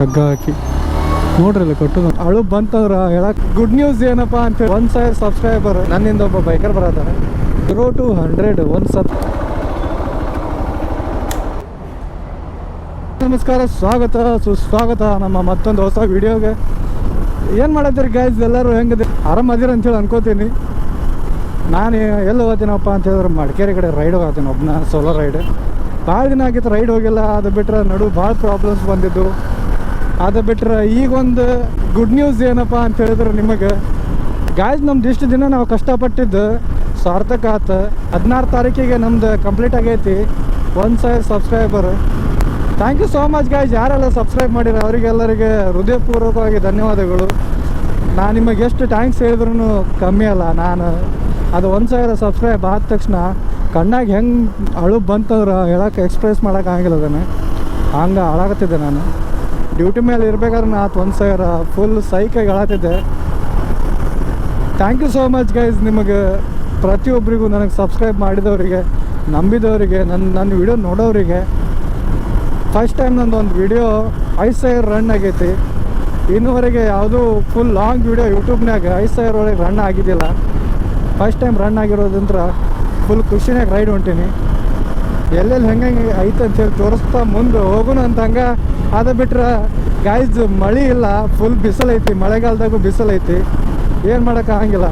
ಹಗ್ಗ ಹಾಕಿ. ನೋಡ್ರಲ್ಲ ಕೊಟ್ಟು. ಅಳು ಬಂತಂದ್ರ ಹೇಳಕ್ ಗುಡ್ ನ್ಯೂಸ್ ಏನಪ್ಪ ಅಂತ ಒಂದ್ ಸಾವಿರ ಸಬ್ಸ್ಕ್ರೈಬರ್ ನನ್ನಿಂದ ಒಬ್ಬ ಬೈಕರ್ ಬರತ್ತಾನೆ. ಜೀರೋ ಟು ಹಂಡ್ರೆಡ್ ಒಂದ್ ಸತ್ ನಮಸ್ಕಾರ, ಸ್ವಾಗತ, ಸುಸ್ವಾಗತ ನಮ್ಮ ಮತ್ತೊಂದು ಹೊಸ ವಿಡಿಯೋಗೆ ಏನು ಮಾಡತ್ತೀರಿ ಗೈಸ್ ಎಲ್ಲರೂ ಹೆಂಗಿದೆ ಆರಾಮದಿರ ಅಂತೇಳಿ ಅನ್ಕೋತೀನಿ. ನಾನು ಎಲ್ಲಿ ಹೋಗ್ತೀನಪ್ಪ ಅಂತ ಹೇಳಿದ್ರೆ ಮಡಿಕೇರಿ ಕಡೆ ರೈಡ್ ಹೋಗ್ತೀನಿ ಒಬ್ಬನ ಸೋಲೋ ರೈಡ್ ಭಾಳ ದಿನ ಆಗಿತ್ತು ರೈಡ್ ಹೋಗಿಲ್ಲ. ಅದು ಬಿಟ್ಟರೆ ನಡು ಭಾಳ ಪ್ರಾಬ್ಲಮ್ಸ್ ಬಂದಿದ್ದು. ಅದು ಬಿಟ್ಟರೆ ಈಗೊಂದು ಗುಡ್ ನ್ಯೂಸ್ ಏನಪ್ಪ ಅಂತ ಹೇಳಿದ್ರೆ ನಿಮಗೆ ಗಾಯ್ಸ್ ನಮ್ದು ಇಷ್ಟು ದಿನ ನಾವು ಕಷ್ಟಪಟ್ಟಿದ್ದು ಸಾರ್ಥಕ ಆತು. ಹದಿನಾರು ತಾರೀಕಿಗೆ ನಮ್ದು ಕಂಪ್ಲೀಟ್ ಆಗೈತಿ. ಒಂದು ಸಾವಿರ subscriber thank you so much guys ಯಾರೆಲ್ಲ ಸಬ್ಸ್ಕ್ರೈಬ್ ಮಾಡಿರ ಅವರಿಗೆಲ್ಲರಿಗೆ ಹೃದಯಪೂರ್ವಕವಾಗಿ ಧನ್ಯವಾದಗಳು. ನಾನು ನಿಮಗೆ ಎಷ್ಟು ಥ್ಯಾಂಕ್ಸ್ ಹೇಳಿದ್ರೂ ಕಮ್ಮಿ ಅಲ್ಲ. ನಾನು ಅದು ಒಂದು ಸಾವಿರ ಸಬ್ಸ್ಕ್ರೈಬ್ ಆದ ತಕ್ಷಣ ಕಣ್ಣಾಗಿ ಹೆಂಗೆ ಅಳು ಬಂತಂದ್ರೆ ಹೇಳಕ್ಕೆ ಎಕ್ಸ್ಪ್ರೆಸ್ ಮಾಡೋಕ್ಕಾಗಿಲ್ಲ ಅದನ್ನು. ಹಂಗೆ ಅಳಾಗತ್ತಿದ್ದೆ ನಾನು. ಡ್ಯೂಟಿ ಮೇಲೆ ಇರ್ಬೇಕಾದ್ರೆ ನಾ ಒಂದು ಸಾವಿರ ಫುಲ್ ಸೈಕಾಗಿ ಹೇಳತ್ತಿದ್ದೆ thank you so much guys ನಿಮಗೆ ಪ್ರತಿಯೊಬ್ಬರಿಗೂ ನನಗೆ ಸಬ್ಸ್ಕ್ರೈಬ್ ಮಾಡಿದವರಿಗೆ, ನಂಬಿದವರಿಗೆ ನನ್ನ ನನ್ನ ವಿಡಿಯೋ ನೋಡೋರಿಗೆ. ಫಸ್ಟ್ ಟೈಮ್ ನಂದು ಒಂದು ವಿಡಿಯೋ ಐದು ಸಾವಿರ ರನ್ ಆಗೈತಿ. ಇನ್ನುವರೆಗೆ ಯಾವುದೂ ಫುಲ್ ಲಾಂಗ್ ವಿಡಿಯೋ ಯೂಟ್ಯೂಬ್ನಾಗ ಐದು ಸಾವಿರ ಒಳಗೆ ರನ್ ಆಗಿದ್ದಿಲ್ಲ. ಫಸ್ಟ್ ಟೈಮ್ ರನ್ ಆಗಿರೋದಂತ ಫುಲ್ ಖುಷಿನಾಗ ರೈಡ್ ಹೊಂಟೀನಿ. ಎಲ್ಲೆಲ್ಲಿ ಹೆಂಗೆ ಹೆಂಗೆ ಅಂತ ಹೇಳಿ ತೋರಿಸ್ತಾ ಮುಂದೆ ಹೋಗೋಣ ಅಂತ ಹಂಗೆ. ಅದು ಬಿಟ್ರೆ ಗಾಯ್ಸ್ ಮಳೆ ಇಲ್ಲ ಫುಲ್ ಬಿಸಿಲೈತಿ ಮಳೆಗಾಲದಾಗೂ ಬಿಸಿಲೈತಿ ಏನು ಮಾಡೋಕೆ ಆಗಂಗಿಲ್ಲ.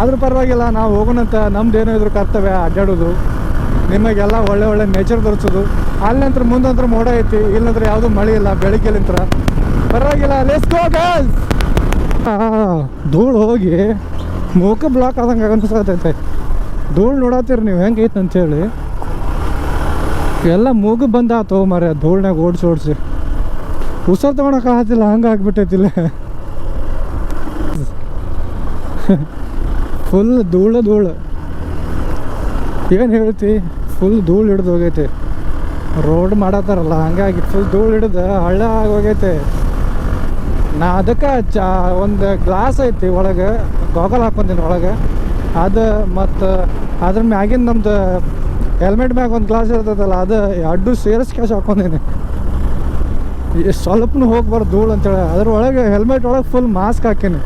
ಆದ್ರೂ ಪರವಾಗಿಲ್ಲ, ನಾವು ಹೋಗೋಣಂತ ನಮ್ದು ಏನೋ ಇದ್ರ ಕರ್ತವ್ಯ, ಅಡ್ಡಾಡೋದು. ನಿಮಗೆಲ್ಲ ಒಳ್ಳೆ ಒಳ್ಳೆ ನೇಚರ್ ತೋರಿಸೋದು. ಅಲ್ಲಂತ್ರ ಮುಂದಂತ್ರ ಮೋಡ ಐತಿ, ಇಲ್ಲಂದ್ರೆ ಯಾವುದೂ ಮಳೆ ಇಲ್ಲ, ಬೆಳಿಗ್ಗೆಲಿಂತ್ರ. ಪರವಾಗಿಲ್ಲ ಲೆಸ್ ಗೋ ಗರ್ಲ್ಸ್ ಧೂಳು ಹೋಗಿ ಮೂಕ ಬ್ಲಾಕ್ ಆದಂಗೆ ಅನ್ಸತೈತೆ ಧೂಳು ನೋಡತ್ತೀರಿ ನೀವು ಹೆಂಗೈತೆ ಅಂತೇಳಿ. ಎಲ್ಲ ಮೂಗು ಬಂದಾತು ಮರ ಧೂಳ್ನಾಗ ಓಡಿಸಿ ಓಡಿಸಿ. ಉಸಿರು ತೊಗೊಳಕ್ಕೆ ಆಗತ್ತಿಲ್ಲ ಹಂಗೆ ಆಗ್ಬಿಟ್ಟೈತಿಲ್ಲ ಫುಲ್ ಧೂಳು ಧೂಳು. ಏನು ಹೇಳ್ತಿ? ಫುಲ್ ಧೂಳು ಹಿಡ್ದು ಹೋಗೈತೆ. ರೋಡ್ ಮಾಡತ್ತಾರಲ್ಲ, ಹಂಗಾಗಿ ಫುಲ್ ಧೂಳು ಹಿಡ್ದು ಹಳ್ಳ ಆಗೋಗೈತೆ ನಾ ಅದಕ್ಕೆ ಚಾ, ಒಂದು ಗ್ಲಾಸ್ ಐತಿ ಒಳಗೆ. ಗಾಗಲ್ ಹಾಕೊಂಡಿನ ಒಳಗೆ. ಅದು ಮತ್ತು ಅದ್ರ ಮ್ಯಾಗಿನ ನಮ್ದು ಹೆಲ್ಮೆಟ್ ಮ್ಯಾಗ ಒಂದು ಗ್ಲಾಸ್ ಇರ್ತದಲ್ಲ, ಅದು ಅಡ್ಡು ಸೇರಿಸ್ ಕ್ಯಾಶ್ ಹಾಕೊಂಡಿನಿ. ಸ್ವಲ್ಪನೂ ಹೋಗ್ಬಾರ್ದು ಧೂಳು ಅಂತೇಳಿ. ಅದ್ರೊಳಗೆ ಹೆಲ್ಮೆಟ್ ಒಳಗೆ ಫುಲ್ ಮಾಸ್ಕ್ ಹಾಕೀನಿ.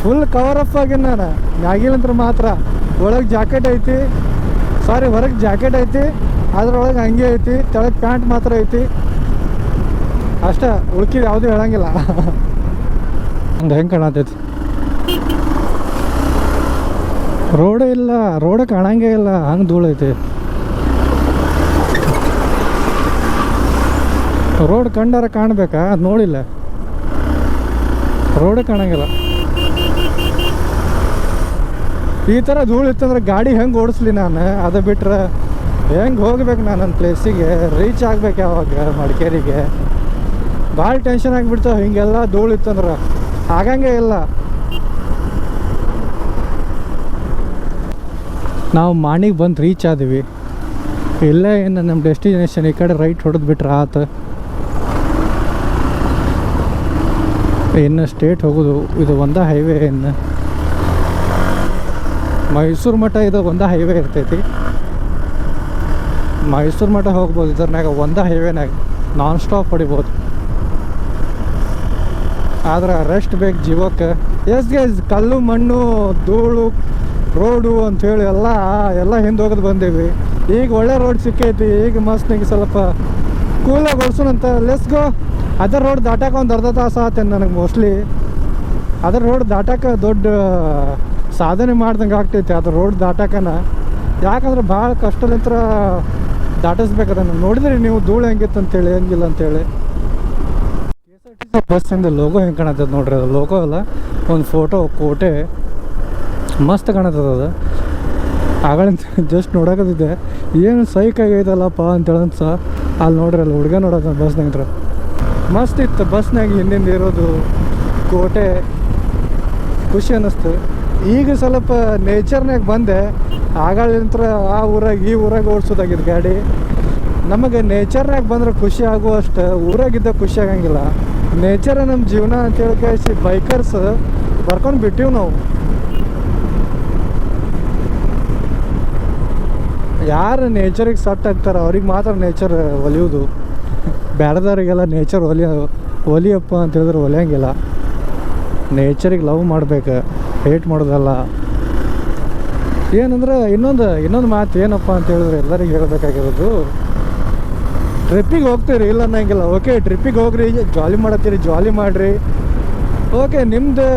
ಫುಲ್ ಕವರ್ ಅಪ್ ಆಗಿನ ನಾನು. ಮ್ಯಾಗಿಲಂತ್ರ ಮಾತ್ರ. ಒಳಗೆ ಜಾಕೆಟ್ ಐತಿ ಸಾರಿ ಹೊರಗೆ ಜಾಕೆಟ್ ಐತಿ, ಅದ್ರೊಳಗೆ ಹಂಗೆ ಐತಿ, ತೆಳಗೆ ಪ್ಯಾಂಟ್ ಮಾತ್ರ ಐತಿ. ಅಷ್ಟೇ ಉಳ್ಕಿ ಯಾವುದೂ ಹೇಳಂಗಿಲ್ಲ. ಹಂಗೆ ಹೆಂಗೆ ಕಾಣತೈತಿ ರೋಡೇ ಇಲ್ಲ, ರೋಡ ಕಾಣಂಗೇ ಇಲ್ಲ, ಹಂಗೆ ಧೂಳು ಐತಿ. ರೋಡ್ ಕಂಡಾರ ಕಾಣಬೇಕಾ? ಅದು ನೋಡಿಲ್ಲ. ರೋಡೇ ಕಾಣಂಗಿಲ್ಲ. ಈ ಥರ ಧೂಳು ಇತ್ತಂದ್ರೆ ಗಾಡಿ ಹೆಂಗೆ ಓಡಿಸ್ಲಿ ನಾನು? ಅದು ಬಿಟ್ರೆ ಹೆಂಗೆ ಹೋಗ್ಬೇಕು ನಾನು ನನ್ನ ಪ್ಲೇಸಿಗೆ ರೀಚ್ ಆಗ್ಬೇಕು ಯಾವಾಗ ಮಡಿಕೇರಿಗೆ? ಭಾಳ ಟೆನ್ಷನ್ ಆಗಿಬಿಡ್ತಾವೆ ಹಿಂಗೆಲ್ಲ ಧೂಳು ಇತ್ತಂದ್ರೆ ಆಗಂಗೆ ಇಲ್ಲ. ನಾವು ಮಾಣಿಗೆ ಬಂದು ರೀಚ್ ಆದ್ವಿ. ಇಲ್ಲೇ ಏನು ನಮ್ಮ ಡೆಸ್ಟಿನೇಷನ್ ಈ ಕಡೆ ರೈಟ್ ಹೊಡೆದು ಬಿಟ್ರೆ ಆತ. ಇನ್ನು ಸ್ಟೇಟ್ ಹೋಗೋದು, ಇದು ಒಂದೇ ಹೈವೇ ಇನ್ನು. ಮೈಸೂರು ಮಠ ಇದು ಒಂದೇ ಹೈವೇ ಇರ್ತೈತಿ. ಮೈಸೂರು ಮಠ ಹೋಗ್ಬೋದು ಇದ್ರನಾಗ ಒಂದೇ ಹೈವೇನಾಗ ನಾನ್ ಸ್ಟಾಪ್ ಹೊಡಿಬೋದು. ಆದ್ರೆ ರೆಸ್ಟ್ ಬೇಕು ಜೀವಕ್ಕೆ. ಎಸ್ ಗೈಸ್ ಕಲ್ಲು, ಮಣ್ಣು, ಧೂಳು ರೋಡು ಅಂಥೇಳಿ ಎಲ್ಲ ಎಲ್ಲ ಹಿಂದೆ ಹೋಗೋದು ಬಂದೇವಿ. ಈಗ ಒಳ್ಳೆ ರೋಡ್ ಸಿಕ್ಕೈತಿ, ಈಗ ಮಸ್ತ್ ನಿಂಗೆ ಸ್ವಲ್ಪ ಕೂಲಾಗಿ ಓಡಿಸೋಣಂತ ಲೆಸ್ ಗೋ ಅದರ ರೋಡ್ ದಾಟಕ್ಕೆ ಒಂದು ಅರ್ಧ ತಾಸು ಆತೇನು ನನಗೆ ಮೋಸ್ಟ್ಲಿ ಅದರ ರೋಡ್ ದಾಟಕ್ಕೆ ದೊಡ್ಡ ಸಾಧನೆ ಮಾಡ್ದಂಗೆ ಆಗ್ತೈತಿ ಅದ್ರ ರೋಡ್ ದಾಟಕನ ಯಾಕಂದ್ರೆ ಭಾಳ ಕಷ್ಟಲಿಂತ್ರ ದಾಟಿಸ್ಬೇಕು ಅದನ್ನು ನೋಡಿದ್ರಿ ನೀವು ಧೂಳು ಹೆಂಗಿತ್ತು ಅಂತೇಳಿ, ಹೆಂಗಿಲ್ಲ ಅಂತೇಳಿ. K S R T logo ಹೆಂಗೆ ಕಾಣತ್ತದ ನೋಡ್ರಿ? ಅದು ಲೋಗೋ ಅಲ್ಲ, ಒಂದು ಫೋಟೋ ಕೋಟೆ. ಮಸ್ತ್ ಕಾಣತ್ತದ ಅದು. ಆಗಳಿಂದ ಜಸ್ಟ್ ನೋಡಕತ್ತಿದ್ದೆ. ಏನು ಸೈಕ್ ಆಗೈತಲ್ಲಪ್ಪ ಅಂತೇಳಿ ಸಹ ಅಲ್ಲಿ ನೋಡ್ರಿ ಅಲ್ಲಿ ಹುಡುಗ ನೋಡೋದು ಬಸ್ನಾಗ ಮಸ್ತ್ ಇತ್ತು, ಬಸ್ನಾಗ ಹಿಂದಿಂದ ಇರೋದು ಕೋಟೆ. ಖುಷಿ ಅನ್ನಿಸ್ತು. ಈಗ ಸ್ವಲ್ಪ ನೇಚರ್ನಾಗ ಬಂದೆ. ಆಗಳಿಂತ್ರ ಆ ಊರಾಗ ಈ ಊರಾಗ ಓಡಿಸೋದಾಗಿದ್ದು ಗಾಡಿ. ನಮಗೆ ನೇಚರ್ನಾಗ ಬಂದ್ರೆ ಖುಷಿ ಆಗುವಷ್ಟು ಊರಾಗಿದ್ದ ಖುಷಿ ಆಗಂಗಿಲ್ಲ. ನೇಚರ್ ನಮ್ಮ ಜೀವನ ಅಂತೇಳಿ ಕೇಳಿಸಿ ಬೈಕರ್ಸ್ ಬರ್ಕೊಂಡು ಬಿಟ್ಟಿವಿ ನಾವು. ಯಾರು ನೇಚರಿಗೆ ಸಟ್ ಆಗ್ತಾರೆ ಅವ್ರಿಗೆ ಮಾತ್ರ ನೇಚರ್ ಒಲಿಯೋದು ಬೇಡದವ್ರಿಗೆಲ್ಲ ನೇಚರ್ ಒಲಿಯ, ಒಲಿಯಪ್ಪ ಅಂತ ಹೇಳಿದ್ರೆ ಒಲಿಯಂಗಿಲ್ಲ. ನೇಚರಿಗೆ ಲವ್ ಮಾಡ್ಬೇಕು ಹೇಟ್ ಮಾಡೋದಲ್ಲ. ಏನಂದ್ರೆ ಇನ್ನೊಂದು ಇನ್ನೊಂದು ಮಾತು ಏನಪ್ಪ ಅಂತ ಹೇಳಿದ್ರೆ ಎಲ್ಲರಿಗೆ ಹೇಳಬೇಕಾಗಿರೋದು ಟ್ರಿಪ್ಪಿಗೆ ಹೋಗ್ತೀರಿ, ಇಲ್ಲ ಅನ್ನಂಗಿಲ್ಲ. ಓಕೆ ಟ್ರಿಪ್ಪಿಗೆ ಹೋಗ್ರಿ ಜಾಲಿ ಮಾಡತ್ತೀರಿ ಜಾಲಿ ಮಾಡಿರಿ. ಓಕೆ ನಿಮ್ದು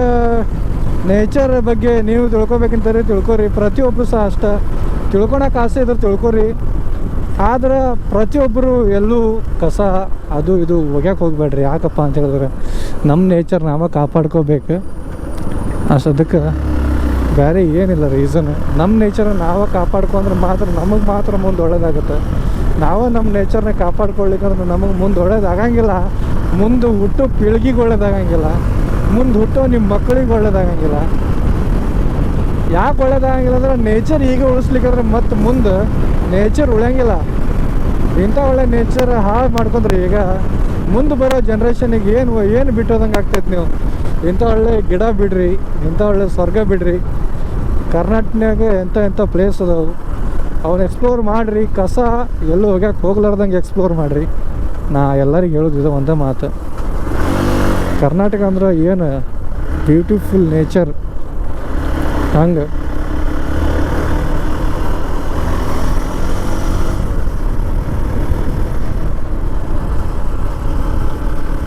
ನೇಚರ್ ಬಗ್ಗೆ ನೀವು ತಿಳ್ಕೊಬೇಕಂತಾರೆ ತಿಳ್ಕೊರಿ. ಪ್ರತಿಯೊಬ್ಬರು ಸಹ ಅಷ್ಟ. ತಿಳ್ಕೊಳಕ್ಕೆ ಆಸೆ ಇದ್ರೆ ತಿಳ್ಕೊರಿ. ಆದ್ರೆ ಪ್ರತಿಯೊಬ್ಬರು ಎಲ್ಲೂ ಕಸ ಅದು ಇದು ಒಗ್ಯಾಕೆ ಹೋಗ್ಬೇಡ್ರಿ. ಯಾಕಪ್ಪ ಅಂತ ಹೇಳಿದ್ರೆ ನಮ್ಮ ನೇಚರ್ ನಾವೇ ಕಾಪಾಡ್ಕೋಬೇಕು. ಅಷ್ಟದಕ್ಕೆ ಬೇರೆ ಏನಿಲ್ಲ ರೀಸನ್ ನಮ್ಮ ನೇಚರ್ ನಾವೇ ಕಾಪಾಡ್ಕೊಂಡ್ರೆ ಮಾತ್ರ ನಮಗೆ ಮಾತ್ರ ಮುಂದೆ ಒಳ್ಳೇದಾಗುತ್ತೆ. ನಾವೇ ನಮ್ಮ ನೇಚರ್ನ ಕಾಪಾಡ್ಕೊಳ್ಲಿಕ್ಕಂದ್ರೆ ನಮಗೆ ಮುಂದೆ ಒಳ್ಳೇದಾಗಂಗಿಲ್ಲ. ಮುಂದೆ ಹುಟ್ಟು ಪೀಳಿಗೆಗೆ ಒಳ್ಳೇದಾಗಂಗಿಲ್ಲ. ಮುಂದೆ ಹುಟ್ಟೋ ನಿಮ್ಮ ಮಕ್ಕಳಿಗೆ ಒಳ್ಳೇದಾಗಂಗಿಲ್ಲ. ಯಾಕೆ ಒಳ್ಳೇದಾಗಿಲ್ಲ ಅಂದ್ರೆ ನೇಚರ್ ಈಗ ಉಳಿಸ್ಲಿಕ್ಕಂದ್ರೆ ಮತ್ತೆ ಮುಂದೆ ನೇಚರ್ ಉಳಿಯಂಗಿಲ್ಲ. ಇಂಥ ಒಳ್ಳೆ ನೇಚರ್ ಹಾಳು ಮಾಡ್ಕೊಂಡ್ರಿ ಈಗ ಮುಂದೆ ಬರೋ ಜನ್ರೇಷನಿಗೆ ಏನು ಏನು ಬಿಟ್ಟೋದಂಗೆ ಆಗ್ತೈತೆ ನೀವು? ಇಂಥ ಒಳ್ಳೆ ಗಿಡ ಬಿಡ್ರಿ, ಇಂಥ ಒಳ್ಳೆ ಸ್ವರ್ಗ ಬಿಡ್ರಿ. ಕರ್ನಾಟಕನಾಗ ಎಂಥ ಎಂಥ ಪ್ಲೇಸ್ ಅದಾವು? ಅವನ್ನ ಎಕ್ಸ್ಪ್ಲೋರ್ ಮಾಡಿರಿ, ಕಸ ಎಲ್ಲೂ ಹೋಗ್ಯಾಕೆ ಹೋಗ್ಲಾರ್ದಂಗೆ ಎಕ್ಸ್ಪ್ಲೋರ್ ಮಾಡಿರಿ. ನಾ ಎಲ್ಲರಿಗೆ ಹೇಳೋದು ಇದು ಒಂದೇ ಮಾತು. ಕರ್ನಾಟಕ ಅಂದ್ರೆ ಏನು ಬ್ಯೂಟಿಫುಲ್ ನೇಚರ್ ಹಂಗೆ.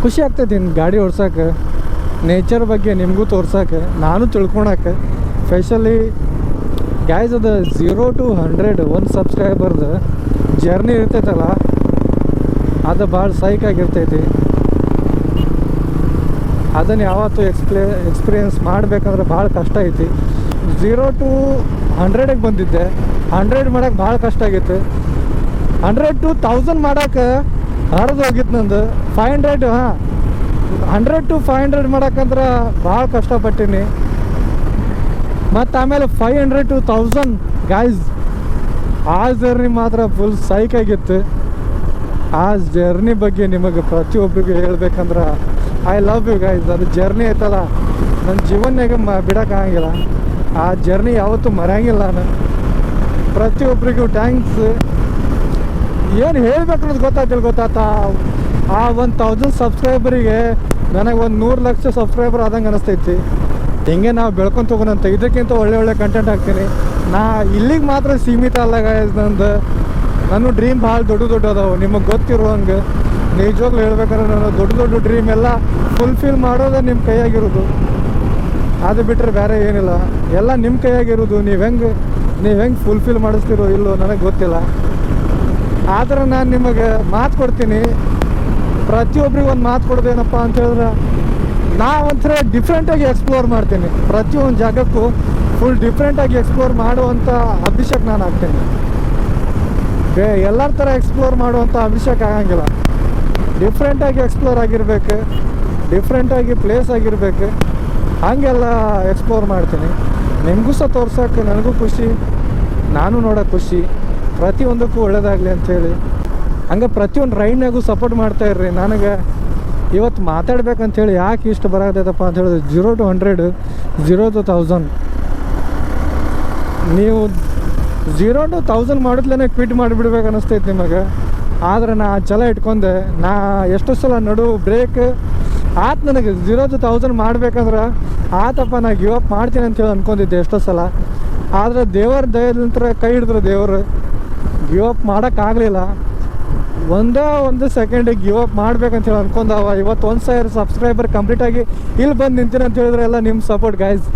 ಖುಷಿ ಆಗ್ತೈತಿ ಗಾಡಿ ಓಡ್ಸೋಕೆ. ನೇಚರ್ ಬಗ್ಗೆ ನಿಮಗೂ ತೋರ್ಸಕ್ಕೆ ನಾನು ತಿಳ್ಕೊಳಕ್ಕೆ ಸ್ಪೆಷಲಿ ಗ್ಯಾಸ್ ಅದು ಝೀರೋ ಟು ಹಂಡ್ರೆಡ್ ಒಂದು ಸಬ್ಸ್ಕ್ರೈಬರ್ದು ಜರ್ನಿ ಇರ್ತೈತಲ್ಲ, ಅದು ಭಾಳ ಸೈಕ್ ಆಗಿರ್ತೈತಿ. ಅದನ್ನು ಯಾವತ್ತೂ ಎಕ್ಸ್ಪ್ಲೇ ಎಕ್ಸ್ಪೀರಿಯನ್ಸ್ ಮಾಡಬೇಕಂದ್ರೆ ಭಾಳ ಕಷ್ಟ ಐತಿ. ಝೀರೋ ಟು ಹಂಡ್ರೆಡಿಗೆ ಬಂದಿದ್ದೆ. ಹಂಡ್ರೆಡ್ ಮಾಡೋಕೆ ಭಾಳ ಕಷ್ಟ ಆಗಿತ್ತು. ಹಂಡ್ರೆಡ್ ಟು ತೌಸಂಡ್ ಮಾಡೋಕೆ ಹರಿದು ಹೋಗಿತ್ತು ನಂದು. ಫೈವ್ ಹಂಡ್ರೆಡ್ ಹಾಂ. ಹಂಡ್ರೆಡ್ ಟು ಫೈವ್ ಹಂಡ್ರೆಡ್ ಮಾಡೋಕ್ಕಂದ್ರೆ ಭಾಳ ಕಷ್ಟಪಟ್ಟೀನಿ. ಮತ್ತು ಆಮೇಲೆ five hundred to thousand guys ಆ ಜರ್ನಿ ಮಾತ್ರ ಫುಲ್ ಸೈಕ್ ಆಗಿತ್ತು. ಆ ಜರ್ನಿ ಬಗ್ಗೆ ನಿಮಗೆ ಪ್ರತಿಯೊಬ್ಬರಿಗೂ ಹೇಳ್ಬೇಕಂದ್ರೆ ಐ ಲವ್ ಯು ಗೈಸ್ ಅದು ಜರ್ನಿ ಐತಲ್ಲ. ನನ್ನ ಜೀವನಾಗ ಮ ಬಿಡೋಕ್ಕಾಗಂಗಿಲ್ಲ ಆ ಜರ್ನಿ ಯಾವತ್ತೂ ಮರೆಯಂಗಿಲ್ಲ ನಾನು. ಪ್ರತಿಯೊಬ್ಬರಿಗೂ ಥ್ಯಾಂಕ್ಸ್ ಏನು ಹೇಳಬೇಕು ಅನ್ನೋದು ಗೊತ್ತಾಗ್ತಿಲ್ಲ ಗೊತ್ತಾತ? ಆ ಒಂದು ತೌಸಂಡ್ ಸಬ್ಸ್ಕ್ರೈಬರಿಗೆ ನನಗೆ ಒಂದು ನೂರು ಲಕ್ಷ ಸಬ್ಸ್ಕ್ರೈಬರ್ ಆದಂಗೆ ಅನಿಸ್ತೈತಿ. ಹಿಂಗೆ ನಾವು ಬೆಳ್ಕೊಂಡು ಹೋಗೋಣಂತ ಇದಕ್ಕಿಂತ ಒಳ್ಳೆ ಒಳ್ಳೆ ಕಂಟೆಂಟ್ ಹಾಕ್ತೀನಿ. ನಾ ಇಲ್ಲಿಗೆ ಮಾತ್ರ ಸೀಮಿತ ಅಲ್ಲ ಗಾಯಸ್ ನಂದು. ನನ್ನ ಡ್ರೀಮ್ ಭಾಳ ದೊಡ್ಡ ದೊಡ್ಡ ಅದಾವೆ. ನಿಮಗೆ ಗೊತ್ತಿರುವಂಗೆ ನಿಜವಾಗ್ಲೂ ಹೇಳ್ಬೇಕಾದ್ರೆ ನಾನು ದೊಡ್ಡ ದೊಡ್ಡ ಡ್ರೀಮ್ ಎಲ್ಲ ಫುಲ್ಫಿಲ್ ಮಾಡೋದೇ ನಿಮ್ಮ ಕೈಯಾಗಿರೋದು. ಅದು ಬಿಟ್ಟರೆ ಬೇರೆ ಏನಿಲ್ಲ. ಎಲ್ಲ ನಿಮ್ಮ ಕೈಯಾಗಿರೋದು. ನೀವು ಹೆಂಗೆ ನೀವು ಹೆಂಗೆ ಫುಲ್ಫಿಲ್ ಮಾಡಿಸ್ತಿರೋ ಇಲ್ಲೋ ನನಗೆ ಗೊತ್ತಿಲ್ಲ. ಆದ್ರೆ ನಾನು ನಿಮಗೆ ಮಾತು ಕೊಡ್ತೀನಿ. ಪ್ರತಿಯೊಬ್ಬರಿಗೂ ಒಂದು ಮಾತು ಕೊಡೋದೇನಪ್ಪ ಅಂತ ಹೇಳಿದ್ರೆ ನಾ ಒಂಥರ ಡಿಫ್ರೆಂಟಾಗಿ ಎಕ್ಸ್ಪ್ಲೋರ್ ಮಾಡ್ತೀನಿ. ಪ್ರತಿಯೊಂದು ಜಾಗಕ್ಕೂ ಫುಲ್ ಡಿಫ್ರೆಂಟಾಗಿ ಎಕ್ಸ್ಪ್ಲೋರ್ ಮಾಡುವಂಥ ಅಭಿಷೇಕ್ ನಾನು ಆಗ್ತೀನಿ. ಬೇ, ಎಲ್ಲರ ಥರ ಎಕ್ಸ್ಪ್ಲೋರ್ ಮಾಡುವಂಥ ಅಭಿಷೇಕ್ ಆಗಂಗಿಲ್ಲ. ಡಿಫ್ರೆಂಟಾಗಿ ಎಕ್ಸ್ಪ್ಲೋರ್ ಆಗಿರ್ಬೇಕು. ಡಿಫ್ರೆಂಟಾಗಿ ಪ್ಲೇಸ್ ಆಗಿರ್ಬೇಕು. ಹಂಗೆಲ್ಲ ಎಕ್ಸ್ಪ್ಲೋರ್ ಮಾಡ್ತೀನಿ. ನಿಮಗೂ ಸಹ ತೋರ್ಸೋಕ್ಕೆ ನನಗೂ ಖುಷಿ, ನಾನು ನೋಡೋಕೆ ಖುಷಿ, ಪ್ರತಿಯೊಂದಕ್ಕೂ ಒಳ್ಳೇದಾಗಲಿ ಅಂಥೇಳಿ ಹಂಗೆ ಪ್ರತಿಯೊಂದು ರೈಡ್ನಾಗೂ ಸಪೋರ್ಟ್ ಮಾಡ್ತಾ ಇರ್ರಿ. ನನಗೆ ಇವತ್ತು ಮಾತಾಡ್ಬೇಕಂತೇಳಿ ಯಾಕೆ ಇಷ್ಟು ಬರೋದೈತಪ್ಪ ಅಂತ ಹೇಳಿದ್ರೆ zero to hundred zero to thousand ನೀವು ಜೀರೋ ಟು ತೌಸಂಡ್ ಮಾಡಿದ್ಲೇ ಕ್ವಿಟ್ ಮಾಡಿಬಿಡ್ಬೇಕು ಅನ್ನಿಸ್ತೈತೆ ನಿಮಗೆ. ಆದ್ರೆ ನಾ ಛಲ ಇಟ್ಕೊಂಡೆ. ನಾ ಎಷ್ಟು ಸಲ ನಡು ಬ್ರೇಕ್ ಆತು ನನಗೆ ಜೀರೋ ಟು ತೌಸಂಡ್ ಮಾಡ್ಬೇಕಂದ್ರೆ ಆತಪ್ಪ, ನಾ ಗಿವ್ ಅಪ್ ಮಾಡ್ತೀನಿ ಅಂತೇಳಿ ಅನ್ಕೊಂಡಿದ್ದೆ ಎಷ್ಟೋ ಸಲ. ಆದರೆ ದೇವರ ನಂತರ ಕೈ ಹಿಡಿದ್ರು ದೇವರು. ಗಿವ್ ಅಪ್ ಮಾಡೋಕ್ಕಾಗಲಿಲ್ಲ. ಒಂದೇ ಒಂದು ಸೆಕೆಂಡಿಗೆ ಗಿವ್ ಅಪ್ ಮಾಡ್ಬೇಕಂತ ಹೇಳಿ ಅನ್ಕೊಂಡವ ಇವತ್ತು ಒಂದು ಸಾವಿರ ಸಬ್ಸ್ಕ್ರೈಬರ್ ಕಂಪ್ಲೀಟಾಗಿ ಇಲ್ಲಿ ಬಂದು ನಿಂತೀನಿ ಅಂತ ಹೇಳಿದ್ರೆ ಎಲ್ಲ ನಿಮ್ಮ ಸಪೋರ್ಟ್ ಗೈಸ್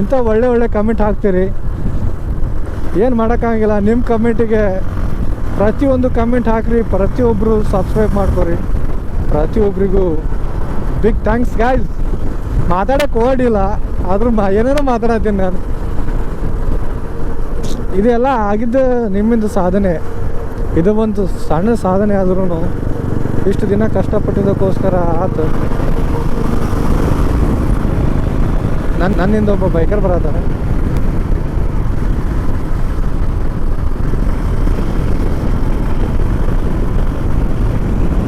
ಇಂಥ ಒಳ್ಳೆ ಒಳ್ಳೆ ಕಮೆಂಟ್ ಹಾಕ್ತೀರಿ. ಏನು ಮಾಡೋಕ್ಕಾಗಿಲ್ಲ. ನಿಮ್ಮ ಕಮೆಂಟಿಗೆ ಪ್ರತಿಯೊಂದು ಕಮೆಂಟ್ ಹಾಕ್ರಿ. ಪ್ರತಿಯೊಬ್ಬರು ಸಬ್ಸ್ಕ್ರೈಬ್ ಮಾಡ್ಕೊರಿ. ಪ್ರತಿಯೊಬ್ಬರಿಗೂ ಬಿಗ್ ಥ್ಯಾಂಕ್ಸ್ ಗಾಯ್ಸ್ ಮಾತಾಡೋಕೆ ಓಡಿಲ್ಲ ಆದ್ರೂ ಮಾ ಏನೇನೋ ಮಾತಾಡತ್ತೀನಿ ನಾನು. ಇದೆಲ್ಲ ಆಗಿದ್ದು ನಿಮ್ಮಿಂದ ಸಾಧನೆ. ಇದು ಒಂದು ಸಣ್ಣ ಸಾಧನೆ ಆದ್ರೂ ಇಷ್ಟು ದಿನ ಕಷ್ಟಪಟ್ಟಿದ್ದಕ್ಕೋಸ್ಕರ ಆತು. ನನ್ನ ನನ್ನಿಂದ ಒಬ್ಬ ಬೈಕರ್ ಬರತ್ತಾನೆ.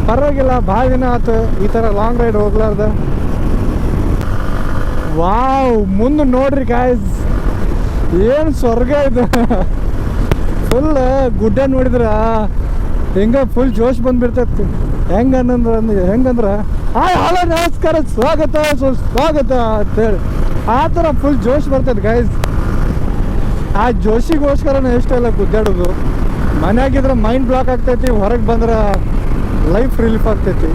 ಪರವಾಗಿಲ್ಲ ಭಾಳ ದಿನ ಆತು, ಈ ಥರ ಲಾಂಗ್ ರೈಡ್ ಹೋಗ್ಲಾರ್ದ. ವಾವ್, ಮುಂದೆ ನೋಡ್ರಿ ಗಾಯ್ಸ್ ಏನು ಸ್ವರ್ಗ ಇದು. ಫುಲ್ ಗುಡ್ಡ ನೋಡಿದ್ರ, ಹಿಂಗ ಫುಲ್ ಜೋಶ್ ಬಂದ್ಬಿಡ್ತೈತಿ. ಹೆಂಗ ಅನ್ನಂದ್ರೆ ಹೆಂಗಂದ್ರ ಹಾಯ್, ಹಲೋ, ನಮಸ್ಕಾರ, ಸ್ವಾಗತ ಸ್ವಾಗತ ಅಂತೇಳಿ. ಆ ಥರ ಫುಲ್ ಜೋಶ್ ಬರ್ತೈತೆ ಗಾಯ್ಸ್ ಆ ಜೋಶಿಗೋಸ್ಕರ ಎಷ್ಟೆಲ್ಲ ಗುದ್ದಾಡೋದು. ಮನೆಯಾಗಿದ್ರೆ ಮೈಂಡ್ ಬ್ಲಾಕ್ ಆಗ್ತೈತಿ, ಹೊರಗೆ ಬಂದ್ರೆ ಲೈಫ್ ರಿಲೀಫ್ ಆಗ್ತೈತಿ.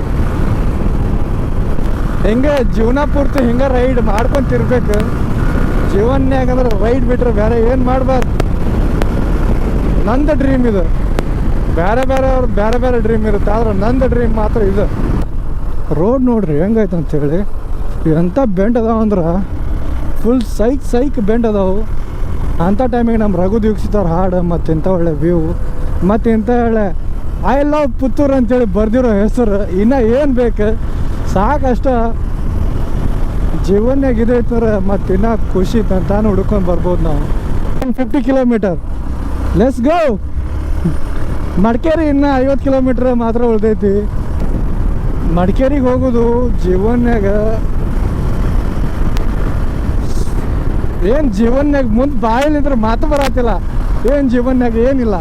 ಹಿಂಗೆ ಜೀವನ ಪೂರ್ತಿ ಹಿಂಗೆ ರೈಡ್ ಮಾಡ್ಕೊಂತಿರ್ಬೇಕು ಜೀವನ್ಯಾಗ ಅಂದ್ರೆ ರೈಡ್ ಬಿಟ್ರೆ ಬೇರೆ ಏನು ಮಾಡಬಾರ್ದು? ನಂದು ಡ್ರೀಮ್ ಇದು. ಬೇರೆ ಬೇರೆ ಅವ್ರ ಬೇರೆ ಬೇರೆ ಡ್ರೀಮ್ ಇರುತ್ತೆ, ಆದ್ರೆ ನಂದು ಡ್ರೀಮ್ ಮಾತ್ರ ಇದು. ರೋಡ್ ನೋಡ್ರಿ, ಹೆಂಗೈತೆ ಅಂತೇಳಿ. ಎಂಥ ಬೆಂಡ್ ಅದಾವ ಅಂದ್ರೆ ಫುಲ್ ಸೈಕ್ ಸೈಕ್ ಬೆಂಡ್ ಅದಾವು. ಅಂಥ ಟೈಮಿಗೆ ನಮ್ಮ ರಘು ದೀಕ್ಷಿತವ್ರ ಹಾಡು ಮತ್ತು ಇಂಥ ಒಳ್ಳೆ ವ್ಯೂ ಮತ್ತು ಇಂಥ ಒಳ್ಳೆ ಐ ಲವ್ ಪುತ್ತೂರು ಅಂತೇಳಿ ಬರ್ದಿರೋ ಹೆಸರು. ಇನ್ನ ಏನು ಬೇಕು? ಸಾಕಷ್ಟ ಜೀವನ್ಯಾಗ ಇದೈತಂದ್ರೆ ಮತ್ತು ಇನ್ನೂ ಖುಷಿ ತಂತಾನು ಹುಡ್ಕೊಂಡು ಬರ್ಬೋದು ನಾವು. Fifty kilometre let's go Madikeri ಇನ್ನು ಐವತ್ತು ಕಿಲೋಮೀಟ್ರ್ ಮಾತ್ರ ಉಳ್ದೈತಿ. ಮಡಿಕೇರಿಗೆ ಹೋಗೋದು ಜೀವನ್ಯಾಗ ಏನು ಜೀವನ್ಯಾಗ ಮುಂದೆ ಬಾಯಲ್ಲಿದ್ರೆ ಮಾತು ಬರತ್ತಿಲ್ಲ. ಏನು ಜೀವನ್ಯಾಗ ಏನಿಲ್ಲ.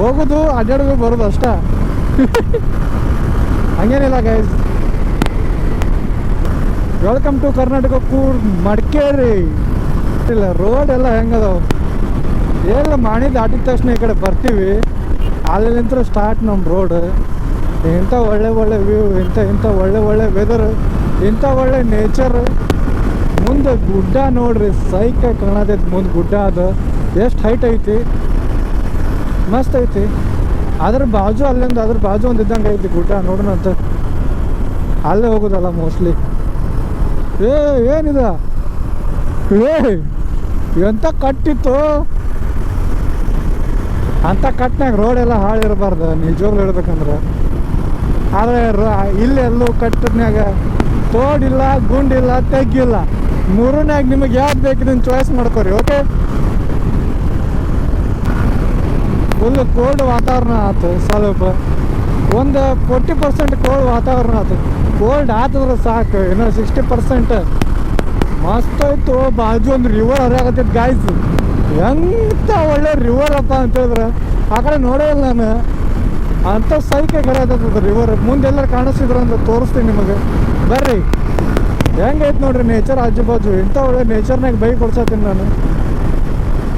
ಹೋಗೋದು, ಅಡ್ಡಾಡೋದು, ಬರೋದು ಅಷ್ಟ. ಹಂಗೇನಿಲ್ಲ guys welcome to Karnataka Coorg Madikeri ಇಲ್ಲ ರೋಡ್ ಎಲ್ಲ ಹೆಂಗದವು? ಎಲ್ಲ ಮಾಡಿ ದಾಟಿದ ತಕ್ಷಣ ಈ ಕಡೆ ಬರ್ತೀವಿ. ಅಲ್ಲಿಂತ್ರ ಸ್ಟಾರ್ಟ್ ನಮ್ಮ ರೋಡ್ ಇಂಥ ಒಳ್ಳೆ ಒಳ್ಳೆ ವ್ಯೂ ಇಂಥ ಇಂಥ ಒಳ್ಳೆ ಒಳ್ಳೆ ವೆದರ್ ಇಂಥ ಒಳ್ಳೆ ನೇಚರ್ ಮುಂದೆ ಗುಡ್ಡ ನೋಡ್ರಿ ಸೈಕ ಕಾಣತೈತಿ ಮುಂದೆ ಗುಡ್ಡ ಅದು. ಎಷ್ಟು ಹೈಟ್ ಐತಿ? ಮಸ್ತ್ ಐತಿ. ಅದ್ರ ಬಾಜು ಅಲ್ಲಿಂದ, ಅದ್ರ ಬಾಜು ಒಂದು ಇದ್ದಂಗೆ ಐತಿ ಗುಡ್ಡ. ನೋಡೋಣ ಅಂತ. ಅಲ್ಲೇ ಹೋಗೋದಲ್ಲ ಮೋಸ್ಟ್ಲಿ ಏ, ಏನಿದ? ಏ, ಎಂತ ಕಟ್ಟಿತ್ತು? ಅಂಥ ಕಟ್ನಾಗ ರೋಡ್ ಎಲ್ಲ ಹಾಳಿರಬಾರ್ದು ನಿಜವಾಗ್ಲೂ ಹೇಳ್ಬೇಕಂದ್ರೆ. ಆದರೆ ಇಲ್ಲೆಲ್ಲೂ ಕಟ್ಟದ್ನಾಗ ತೋಡಿಲ್ಲ, ಗುಂಡಿಲ್ಲ, ತೆಗ್ಗಿಲ್ಲ. ಮೂರನಾಗ ನಿಮಗೆ ಯಾವ್ದು ಬೇಕು ಇದನ್ನ ಚಾಯ್ಸ್ ಮಾಡ್ಕೊರಿ ಓಕೆ ಫುಲ್ ಕೋಲ್ಡ್ ವಾತಾವರಣ ಆಯ್ತು ಸ್ವಲ್ಪ ಒಂದು ಫೋರ್ಟಿ ಪರ್ಸೆಂಟ್ ಕೋಲ್ಡ್ ವಾತಾವರಣ ಆಯ್ತು. ಕೋಲ್ಡ್ ಆತಂದ್ರೆ ಸಾಕು, ಇನ್ನು ಸಿಕ್ಸ್ಟಿ ಪರ್ಸೆಂಟ್ ಮಸ್ತ್ ಆಯ್ತು, ಬಾಜು ಒಂದು ರಿವರ್ ಹರಿಯಾಗತ್ತೈತೆ ಗಾಯ್ಸ್ ಎಂತ ಒಳ್ಳೆ ರಿವರ್ ಅಪ್ಪ ಅಂತ ಹೇಳಿದ್ರೆ ಆ ಕಡೆ ನೋಡೇ ಇಲ್ಲ ನಾನು. ಅಂಥ ಸೈಕೆ ಹರಿಯಾಗತ್ತದ ರಿವರ್ ಮುಂದೆ ಎಲ್ಲರೂ ಕಾಣಿಸ್ತಿದ್ರು ಅಂತ ತೋರಿಸ್ತೀನಿ ನಿಮಗೆ. ಬರ್ರಿ. ಹೆಂಗೈತೆ ನೋಡ್ರಿ ನೇಚರ್ ಆಜು ಬಾಜು. ಇಂಥ ಒಳ್ಳೆ ನೇಚರ್ನಾಗ ಬೈಕ್ ಕೊಡ್ಸತ್ತೀನಿ ನಾನು.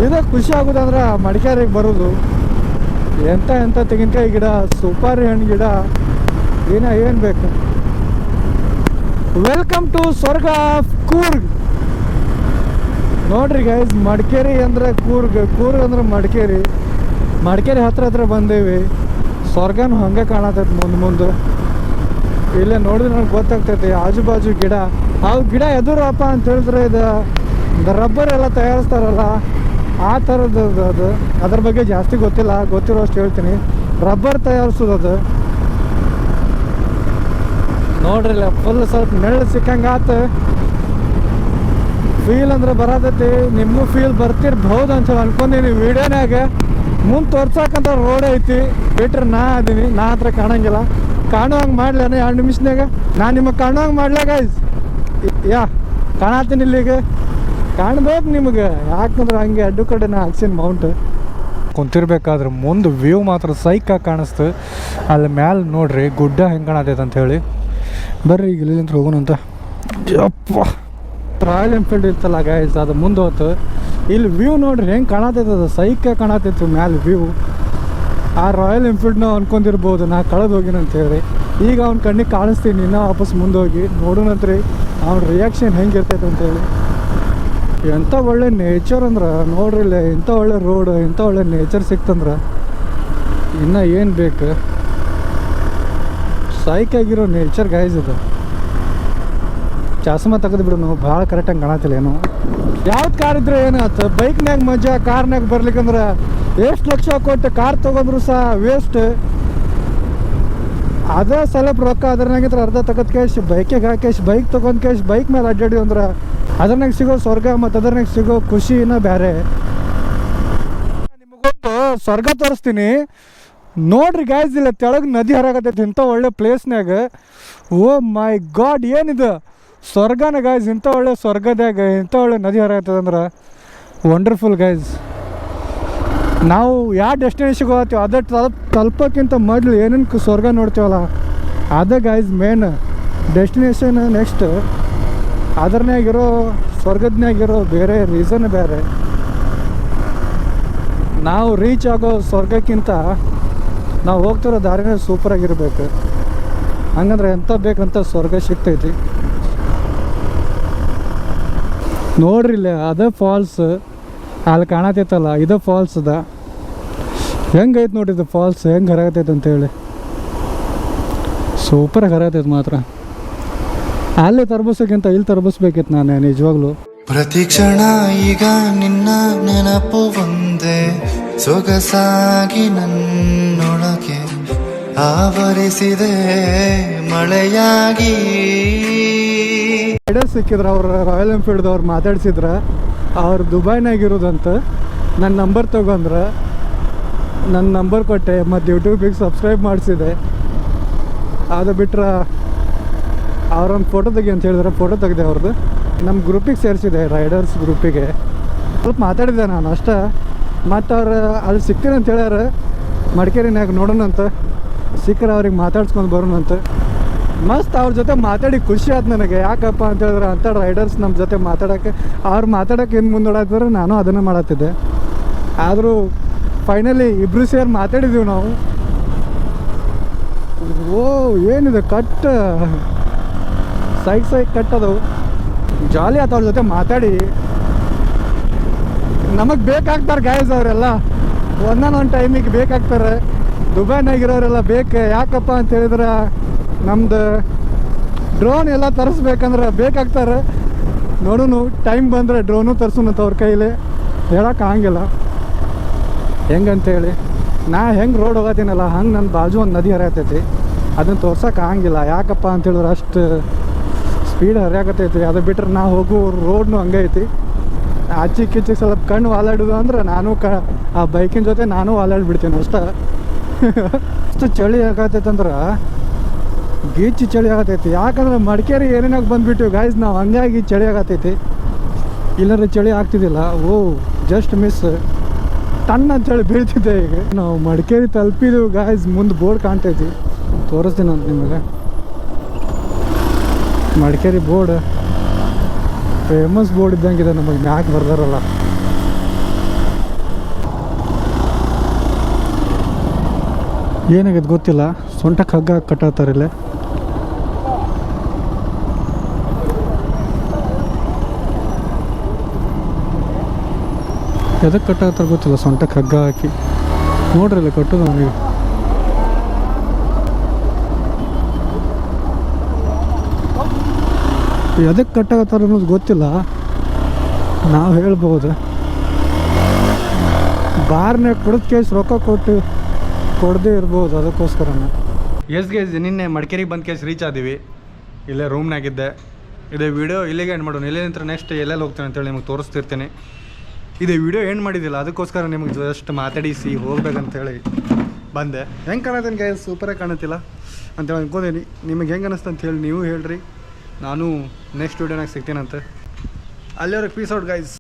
ಇದು ಖುಷಿ ಆಗೋದಂದ್ರೆ ಮಡಿಕೇರಿಗೆ ಬರೋದು. ಎಂಥ ಎಂಥ ತೆಂಗಿನಕಾಯಿ ಗಿಡ ಸುಪಾರಿ ಹಣ್ಣು ಗಿಡ, ಏನ ಏನು ಬೇಕು? ವೆಲ್ಕಮ್ ಟು ಸ್ವರ್ಗ ಆಫ್ ಕೂರ್ಗ್ ನೋಡ್ರಿ ಗೈಸ್ ಮಡಿಕೇರಿ ಅಂದರೆ ಕೂರ್ಗ್ ಕೂರ್ಗ್ ಅಂದ್ರೆ ಮಡಿಕೇರಿ. ಮಡಿಕೇರಿ ಹತ್ರ ಹತ್ರ ಬಂದೇವಿ. ಸ್ವರ್ಗನೂ ಹಂಗೆ ಕಾಣತೈತೆ ಮುಂದೆ ಮುಂದೆ. ಇಲ್ಲೇ ನೋಡಿದ್ರೆ ನನಗೆ ಗೊತ್ತಾಗ್ತೈತಿ ಆಜು ಬಾಜು ಗಿಡ. ಅವು ಗಿಡ ಎದುರಪ್ಪ ಅಂತ ಹೇಳಿದ್ರೆ ಇದು ರಬ್ಬರ್ ಎಲ್ಲ ತಯಾರಿಸ್ತಾರಲ್ಲ ಆ ಥರದ್ದು ಅದು ಅದು ಅದ್ರ ಬಗ್ಗೆ ಜಾಸ್ತಿ ಗೊತ್ತಿಲ್ಲ ಗೊತ್ತಿರೋ ಅಷ್ಟು ಹೇಳ್ತೀನಿ. ರಬ್ಬರ್ ತಯಾರಿಸೋದು ನೋಡ್ರಿಲ್ಲ ಫುಲ್ ಸ್ವಲ್ಪ ನೆರಳು ಸಿಕ್ಕಂಗೆ ಆತು. ಫೀಲ್ ಅಂದ್ರೆ ಬರತೈತಿ. ನಿಮಗೂ ಫೀಲ್ ಬರ್ತಿರ್ಬಹುದು ಅಂತ ಅನ್ಕೊಂಡೀನಿ ವಿಡಿಯೋನಾಗ ಮುಂದೆ ತೋರ್ಸಕ್ಕಂತ ರೋಡ್ ಐತಿ. ಬಿಟ್ರೆ ನಾ ಅದೀನಿ. ನಾ ಹತ್ರ ಕಾಣಂಗಿಲ್ಲ. ಕಾಣುವಂಗೆ ಮಾಡ್ಲೇನ ಎರಡು ನಿಮಿಷನಾಗ ನಾ ನಿಮಗೆ ಕಾಣೋ ಹಂಗೆ ಮಾಡ್ಲಾಗ ಯಾ ಕಾಣತ್ತೀನಿ ಇಲ್ಲಿಗೆ. ಕಾಣ್ಬೇಕು ನಿಮಗೆ. ಯಾಕಂದ್ರೆ ಹಂಗೆ ಅಡ್ಡು ಕಡೆ ನಾ ಹಾಕ್ಸಿನ ಮೌಂಟ್ ಕುಂತಿರ್ಬೇಕಾದ್ರೆ ಮುಂದೆ ವ್ಯೂ ಮಾತ್ರ ಸೈಕಾಗಿ ಕಾಣಿಸ್ತು. ಅಲ್ಲಿ ಮ್ಯಾಲೆ ನೋಡ್ರಿ ಗುಡ್ಡ ಹೆಂಗೆ ಕಾಣತೈತೆ ಅಂತ ಹೇಳಿ. ಬರ್ರಿ ಈಗ ಇಲ್ಲಿಂದ ಹೋಗೋಣಂತ ಯಪ್ಪ. ರಾಯಲ್ ಎನ್ಫೀಲ್ಡ್ ಇರ್ತಲ್ಲ ಗಾಯ್ಸ್ ಅದು ಮುಂದೆ ಹೋತು. ಇಲ್ಲಿ ವ್ಯೂ ನೋಡ್ರಿ ಹೆಂಗೆ ಕಾಣತೈತೆ ಅದು. ಸೈಕಾಗಿ ಕಾಣತೈತಿ ಮ್ಯಾಲೆ ವ್ಯೂ ಆ ರಾಯಲ್ ಎನ್ಫೀಲ್ಡ್ನ ಅನ್ಕೊಂಡಿರ್ಬೋದು, ನಾ ಕಳೆದು ಹೋಗಿನ ಅಂತ ಹೇಳಿ ಈಗ ಅವ್ನ ಕಣ್ಣಿಗೆ ಕಾಣಿಸ್ತೀನಿ, ಇನ್ನೂ ವಾಪಸ್ ಮುಂದೆ ಹೋಗಿ. ನೋಡೋಣಂತ್ರಿ. ಅವ್ನ ರಿಯಾಕ್ಷನ್ ಹೆಂಗೆ ಇರ್ತೈತೆ ಅಂತೇಳಿ ಎಂಥ ಒಳ್ಳೆ ನೇಚರ್ ಅಂದ್ರೆ, ನೋಡ್ರಿ ಇಲ್ಲ ಇಂಥ ಒಳ್ಳೆ ರೋಡ್ ಇಂಥ ಒಳ್ಳೆ ನೇಚರ್ ಸಿಕ್ತಂದ್ರೆ, ಇನ್ನು ಏನು ಬೇಕು? ಆಗಿರೋ ನೇಚರ್ ಗೈಸ್ ಇದು. ಚಸ್ಮ ತೆಗೆದು ಬಿಡು ನಾವು, ಭಾಳ ಕರೆಕ್ಟಾಗಿ ಕಾಣತಿಲ್ಲ ಏನು. ಯಾವ್ದು ಕಾರ್ ಇದ್ರೆ ಏನಾಯ್ತು ಬೈಕ್ನಾಗ ಮಜಾ ಕಾರ್ನಾಗ ಬರ್ಲಿಕ್ಕಂದ್ರೆ ಎಷ್ಟು ಲಕ್ಷ ಕೊಟ್ಟು ಕಾರ್ ತೊಗೊಂಡ್ರು ಸಹ ವೇಸ್ಟ್ ಅದೇ ಸಲಪ್ ರೊಕ್ಕ ಅದ್ರನಾಗಿದ್ರೆ ಅರ್ಧ ತಗದ್ ಕ್ಯಾಶ್ ಬೈಕಿಗೆ ಹಾಕೇಶ್ ಬೈಕ್ ತೊಗೊಂಡ್ ಕ್ಯಾಶ್ ಬೈಕ್ ಮೇಲೆ ಅಡ್ಡಾಡಿ ಅಂದ್ರೆ ಅದ್ರನಾಗ ಸಿಗೋ ಸ್ವರ್ಗ ಮತ್ತು ಅದ್ರನಾಗ ಸಿಗೋ ಖುಷಿನ ಬೇರೆ ನಿಮಗೊಂದು ಸ್ವರ್ಗ ತೋರಿಸ್ತೀನಿ. ನೋಡ್ರಿ ಗ್ಯಾಸ್ ಇಲ್ಲ ತೆಳಗ್ ನದಿ ಹರಾಗತೈತಿ ಇಂಥ ಒಳ್ಳೆ ಪ್ಲೇಸ್ನಾಗ ಓ ಮೈ ಗಾಡ್ ಏನಿದು? ಸ್ವರ್ಗನ ಗಾಯ್ಸ್ ಇಂಥ ಒಳ್ಳೆ ಸ್ವರ್ಗದಾಗ ಇಂಥ ಒಳ್ಳೆ ನದಿ ಅಂದ್ರೆ ವಂಡರ್ಫುಲ್ ಗಾಯ್ಸ್ ನಾವು ಯಾವ ಡೆಸ್ಟಿನೇಷನ್ಗೆ ಹೋಗ್ತೀವಿ ಅದ ತಲುಪ್ ತಲುಪೋಕ್ಕಿಂತ ಮೊದಲು ಏನೇನು ಸ್ವರ್ಗ ನೋಡ್ತೀವಲ್ಲ, ಅದ ಗಾಯ್ಸ್ ಮೇನ್ ಡೆಸ್ಟಿನೇಷನ್ ನೆಕ್ಸ್ಟ್ ಅದ್ರನ್ಯಾಗಿರೋ ಸ್ವರ್ಗದ್ನಾಗಿರೋ ಬೇರೆ ರೀಸನ್ ಬೇರೆ. ನಾವು ರೀಚ್ ಆಗೋ ಸ್ವರ್ಗಕ್ಕಿಂತ ನಾವು ಹೋಗ್ತಿರೋ ದಾರಿನೇ ಸೂಪರಾಗಿರ್ಬೇಕು ಹಂಗಂದ್ರೆ ಎಂಥ ಬೇಕಂತ ಸ್ವರ್ಗ ಸಿಗ್ತೈತಿ. ನೋಡ್ರಿ ಇಲ್ಲಿ, ಅದೇ ಫಾಲ್ಸ್ ಅಲ್ಲಿ ಕಾಣತೈತಲ್ಲ, ಇದು ಫಾಲ್ಸ್ ಅದ ಹೆಂಗೈತೆ ನೋಡ್ರಿ ಇದು ಫಾಲ್ಸ್ ಹೆಂಗೆ ಹರಗತೈತೆ ಅಂತೇಳಿ. ಸೂಪರಾಗಿ ಹರಗತೈತೆ ಮಾತ್ರ. ಅಲ್ಲಿ ತರ್ಬಸಕ್ಕಿಂತ ಇಲ್ಲಿ ತರ್ಬಸ್ಬೇಕಿತ್ತು ನಾನು ನಿಜವಾಗ್ಲೂ. ಪ್ರತಿ ಕ್ಷಣ ಈಗ ನಿನ್ನ ನೆನಪು ಒಂದೇ ಸೊಗಸಾಗಿ ನನ್ನೊಳಗೆ ಆವರಿಸಿದೆ ಮಳೆಯಾಗಿ. ರೈಡರ್ ಸಿಕ್ಕಿದ್ರು ಅವ್ರ ರಾಯಲ್ ಎನ್ಫೀಲ್ಡ್ ಅವ್ರು ಮಾತಾಡ್ಸಿದ್ರ ಅವ್ರು ದುಬೈನಾಗಿರೋದಂತ ನನ್ನ ನಂಬರ್ ತಗೊಂಡ್ರ ನನ್ನ ನಂಬರ್ ಕೊಟ್ಟೆ ಮತ್ತು ಯೂಟ್ಯೂಬಿಗೆ ಸಬ್ಸ್ಕ್ರೈಬ್ ಮಾಡಿಸಿದೆ. ಅದು ಬಿಟ್ರೆ ಅವ್ರೊಂದು ಫೋಟೋ ತೆಗಿ ಅಂತ ಹೇಳಿದ್ರೆ ಫೋಟೋ ತೆಗೆದೆ ಅವ್ರದ್ದು ನಮ್ಮ ಗ್ರೂಪಿಗೆ ಸೇರಿಸಿದೆ ರೈಡರ್ಸ್ ಗ್ರೂಪಿಗೆ ಸ್ವಲ್ಪ ಮಾತಾಡಿದೆ ನಾನು ಅಷ್ಟೇ. ಮತ್ತು ಅವ್ರು ಅಲ್ಲಿ ಸಿಗ್ತೀನಿ ಅಂತ ಹೇಳ್ಯಾರ ಮಡಿಕೇರಿನಾಗ ನೋಡೋಣಂತ ಸಿಕ್ಕರೆ ಅವ್ರಿಗೆ ಮಾತಾಡ್ಸ್ಕೊಂಡು ಬರೋಣಂತ ಮಸ್ತ್ ಅವ್ರ ಜೊತೆ ಮಾತಾಡಿ ಖುಷಿ ಆಯ್ತು ನನಗೆ. ಯಾಕಪ್ಪ ಅಂತ ಹೇಳಿದ್ರೆ ಅಂಥ ರೈಡರ್ಸ್ ನಮ್ಮ ಜೊತೆ ಮಾತಾಡೋಕ್ಕೆ, ಅವ್ರು ಮಾತಾಡೋಕೆ ಏನು ಮುಂದೋಡಾತಿದ್ರೆ ನಾನು ಅದನ್ನು ಮಾಡತ್ತಿದ್ದೆ. ಆದರೂ ಫೈನಲಿ ಇಬ್ಬರು ಸೇರಿ ಮಾತಾಡಿದ್ದೀವಿ ನಾವು. ಓ, ಏನಿದೆ ಕಟ್ ಸೈಡ್ ಸೈಡ್ ಕಟ್ಟೋದು. ಜಾಲಿ ಆತ ಅವ್ರ ಜೊತೆ ಮಾತಾಡಿ. ನಮಗೆ ಬೇಕಾಗ್ತಾರೆ ಗಾಯಸ್ ಅವರೆಲ್ಲ. ಒಂದೊಂದೊಂದು ಟೈಮಿಗೆ ಬೇಕಾಗ್ತಾರೆ. ದುಬೈನಾಗಿರೋರೆಲ್ಲ ಬೇಕು? ಯಾಕಪ್ಪ ಅಂತ ಹೇಳಿದ್ರೆ ನಮ್ದು ಡ್ರೋನ್ ಎಲ್ಲ ತರಿಸ್ಬೇಕಂದ್ರೆ ಬೇಕಾಗ್ತಾರೆ. ನೋಡೋನು ಟೈಮ್ ಬಂದರೆ ಡ್ರೋನು ತರ್ಸೋಣಂತ ಅವ್ರ ಕೈಲಿ. ಹೇಳಕ್ಕೆ ಆಗಂಗಿಲ್ಲ. ಹೆಂಗಂತೇಳಿ ನಾ ಹೆಂಗೆ ರೋಡ್ ಹೋಗತ್ತೀನಲ್ಲ, ಹಂಗೆ ನನ್ನ ಬಾಜು ಒಂದು ನದಿ ಹರಿಯತೈತಿ. ಅದನ್ನು ತೋರ್ಸೋಕೆ ಆಗಂಗಿಲ್ಲ. ಯಾಕಪ್ಪ ಅಂತ ಹೇಳಿದ್ರೆ ಅಷ್ಟು ಸ್ಪೀಡ್ ಹರಿಯಾಕತೈತಿ ಅದು ಬಿಟ್ರೆ ನಾ ಹೋಗೋ ರೋಡ್ನು ಹಂಗೆ ಐತಿ ಆಚೆ ಕಿಚ್ಚಿಗೆ ಸ್ವಲ್ಪ ಕಣ್ಣು ವಾಲಾಡೋದು ಅಂದ್ರೆ ನಾನು ಕ, ಆ ಬೈಕಿನ ಜೊತೆ ನಾನು ವಾಲಾಡ್ಬಿಡ್ತೀನಿ ಅಷ್ಟ. ಅಷ್ಟು ಚಳಿ ಆಗತೈತಂದ್ರೆ ಗೀಚಿ ಚಳಿ ಆಗತೈತಿ ಯಾಕಂದ್ರೆ ಮಡಿಕೇರಿ ಏನೇನಾಗ ಬಂದ್ಬಿಟ್ಟು ಗಾಯ್ಸ್ ನಾವು ಹಂಗಾಗಿ ಚಳಿ ಆಗತೈತಿ ಇಲ್ಲದ್ರೆ ಚಳಿ ಆಗ್ತಿದ್ದಿಲ್ಲ ಓ ಜಸ್ಟ್ ಮಿಸ್ ತಣ್ಣ ಹೇಳಿ ಬೀಳ್ತಿದ್ದೆ ಈಗ. ನಾವು ಮಡಿಕೇರಿ ತಲುಪಿದ್ದು ಗಾಯ್ಸ್ ಮುಂದೆ ಬೋರ್ಡ್ ಕಾಣ್ತೈತಿ. ತೋರಿಸ್ತೀನಿ ಅಂತ ನಿಮಗೆ. ಮಡಿಕೇರಿ ಬೋರ್ಡ್. ಫೇಮಸ್ ಬೋರ್ಡ್ ಇದ್ದಂಗಿದೆ, ನಮಗೆ ಮ್ಯಾಕ್ ಬರ್ದಾರಲ್ಲ. ಏನಾಗಿದೆ ಗೊತ್ತಿಲ್ಲ, ಸೊಂಟಕ್ಕೆ ಹಗ್ಗ ಕಟ್ಟತ್ತಾರಿಲ್ಲ ಎದಕ್ಕೆ ಕಟ್ಟಾಗ್ತಾರೆ ಗೊತ್ತಿಲ್ಲ, ಸೊಂಟಕ್ಕೆ ಹಗ್ಗ ಹಾಕಿ. ನೋಡ್ರಿ, ಇಲ್ಲಿ ಕಟ್ಟೋದು ನನಗೆ ಎದಕ್ಕೆ ಕಟ್ಟಾಗತ್ತಾರ ಅನ್ನೋದು ಗೊತ್ತಿಲ್ಲ. ನಾವು ಹೇಳ್ಬೋದು ಬಾರ್ನೆ ಕುಡಿದ ಕೇಸ್ ರೊಕ್ಕ ಕೊಟ್ಟು ಕೊಡದೇ ಇರ್ಬೋದು ಅದಕ್ಕೋಸ್ಕರ ಎಸ್ ಗೇಸ್ ನಿನ್ನೆ ಮಡಿಕೇರಿಗೆ ಬಂದ ಕೇಸ್ ರೀಚ್ ಆದೀವಿ. ಇಲ್ಲೇ ರೂಮ್ನಾಗಿದ್ದೆ ಇದೇ ವಿಡಿಯೋ ಇಲ್ಲಿಗೆ ಎಂಡ್ ಮಾಡೋಣ. ಇಲ್ಲೇ ನಿಂತರ ನೆಕ್ಸ್ಟ್ ಎಲ್ಲೆಲ್ಲಿ ಹೋಗ್ತೇನೆ ಅಂತೇಳಿ ನಿಮಗೆ ತೋರಿಸ್ತಿರ್ತೀನಿ. ಇದೆ ವಿಡಿಯೋ ಏನು ಮಾಡಿದ್ದಿಲ್ಲ ಅದಕ್ಕೋಸ್ಕರ ನಿಮಗೆ ಜಸ್ಟ್ ಮಾತಾಡಿಸಿ ಹೋಗ್ಬೇಕಂತೇಳಿ ಬಂದೆ. ಹೆಂಗೆ ಕಾಣತ್ತೀನಿ ಗೈಸ್ ಸೂಪರಾಗಿ ಕಾಣತ್ತಿಲ್ಲ? ಅಂತೇಳಿ ಅನ್ಕೋದೇನಿ ನಿಮಗೆ ಹೆಂಗೆ ಅನ್ನಿಸ್ತಂತ ಅಂತ ಹೇಳಿ ನೀವು ಹೇಳ್ರಿ. ನಾನು ನೆಕ್ಸ್ಟ್ ವೀಡಿಯೋನಾಗ ಸಿಗ್ತೀನಂತೆ. ಅಲ್ಲಿವರೆಗೆ ಪೀಸ್ ಔಟ್ ಗೈಸ್